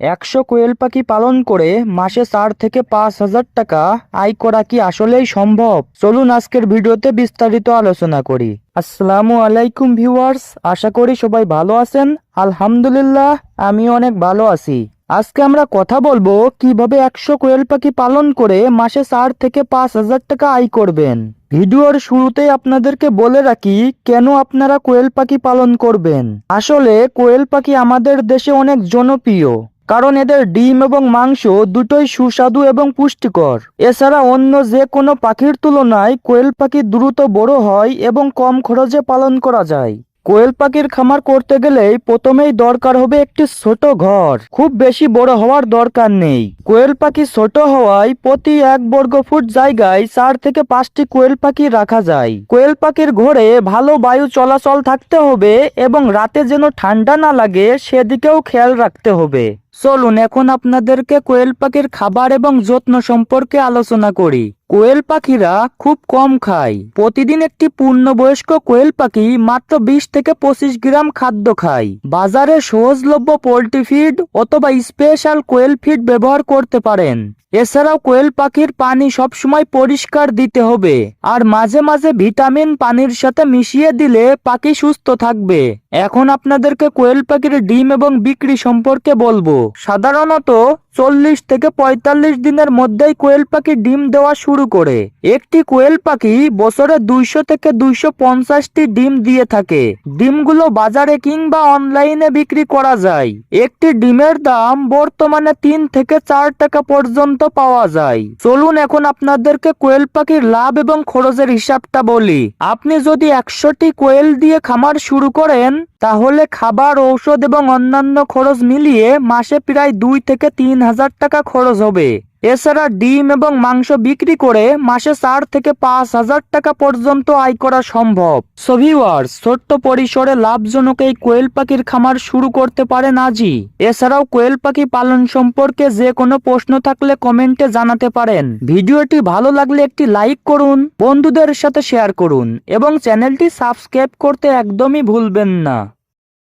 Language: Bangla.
একশো কোয়েল পাখি পালন করে মাসে চার থেকে পাঁচ হাজার টাকা আয় করা কি আসলেই সম্ভব? চলুন আজকের ভিডিওতে বিস্তারিত আলোচনা করি। আসসালামু আলাইকুম ভিউয়ার্স, আশা করি সবাই ভালো আছেন। আলহামদুলিল্লাহ, আমি অনেক ভালো আছি। আজকে আমরা কথা বলব কীভাবে একশো কোয়েল পাখি পালন করে মাসে চার থেকে পাঁচ হাজার টাকা আয় করবেন। ভিডিওর শুরুতেই আপনাদেরকে বলে রাখি, কেন আপনারা কোয়েল পাখি পালন করবেন? আসলে কোয়েল পাখি আমাদের দেশে অনেক জনপ্রিয়। কারণ এদের ডিম এবং মাংস দুটোই সুস্বাদু এবং পুষ্টিকর। এছাড়া অন্য যে কোনো পাখির তুলনায় কোয়েল পাখি দ্রুত বড় হয় এবং কম খরচে পালন করা যায়। কোয়েল পাখির খামার করতে গেলেই প্রথমেই দরকার হবে একটি ছোট ঘর। খুব বেশি বড় হওয়ার দরকার নেই। কোয়েল পাখি ছোট হওয়ায় প্রতি এক বর্গ ফুট জায়গায় চার থেকে পাঁচটি কোয়েল পাখি রাখা যায়। কোয়েল পাখির ঘরে ভালো বায়ু চলাচল থাকতে হবে এবং রাতে যেন ঠান্ডা না লাগে সেদিকেও খেয়াল রাখতে হবে। চলুন এখন আপনাদেরকে কোয়েল পাখির খাবার এবং যত্ন সম্পর্কে আলোচনা করি। কোয়েল পাখিরা খুব কম খায়। প্রতিদিন একটি পূর্ণবয়স্ক কোয়েল পাখি মাত্র বিশ থেকে পঁচিশ গ্রাম খাদ্য খায়। বাজারে সহজলভ্য পোল্ট্রি ফিড অথবা স্পেশাল কোয়েল ফিড ব্যবহার করতে পারেন। এছাড়াও কোয়েল পাখির পানি সবসময় পরিষ্কার দিতে হবে আর মাঝে মাঝে ভিটামিন পানির সাথে মিশিয়ে দিলে পাখি সুস্থ থাকবে। এখন আপনাদেরকে কোয়েল পাখির ডিম এবং বিক্রি সম্পর্কে বলব। সাধারণত চল্লিশ থেকে পঁয়তাল্লিশ দিনের মধ্যেই কোয়েল পাখি ডিম দেওয়া শুরু করে। একটি কোয়েল পাখি বছরে দুইশো থেকে দুইশো পঞ্চাশটি ডিম দিয়ে থাকে। ডিমগুলো বাজারে কিংবা অনলাইনে বিক্রি করা যায়। একটি ডিমের দাম বর্তমানে তিন থেকে চার টাকা পর্যন্ত পাওয়া যায়। চলুন এখন আপনাদেরকে কোয়েল পাখির লাভ এবং খরচের হিসাবটা বলি। আপনি যদি একশোটি কোয়েল দিয়ে খামার শুরু করেন, তাহলে খাবার, ঔষধ এবং অন্যান্য খরচ মিলিয়ে মাসে প্রায় দুই থেকে তিন হাজার টাকা খরচ হবে। এছাড়া ডিম এবং মাংস বিক্রি করে মাসে চার থেকে পাঁচ হাজার টাকা পর্যন্ত আয় করা সম্ভব। সভিওয়ার্স ছোট্ট পরিসরে লাভজনক এই কোয়েল পাখির খামার শুরু করতে পারেন আজই। এছাড়াও কোয়েল পাখি পালন সম্পর্কে যে কোনো প্রশ্ন থাকলে কমেন্টে জানাতে পারেন। ভিডিওটি ভালো লাগলে একটি লাইক করুন, বন্ধুদের সাথে শেয়ার করুন এবং চ্যানেলটি সাবস্ক্রাইব করতে একদমই ভুলবেন না।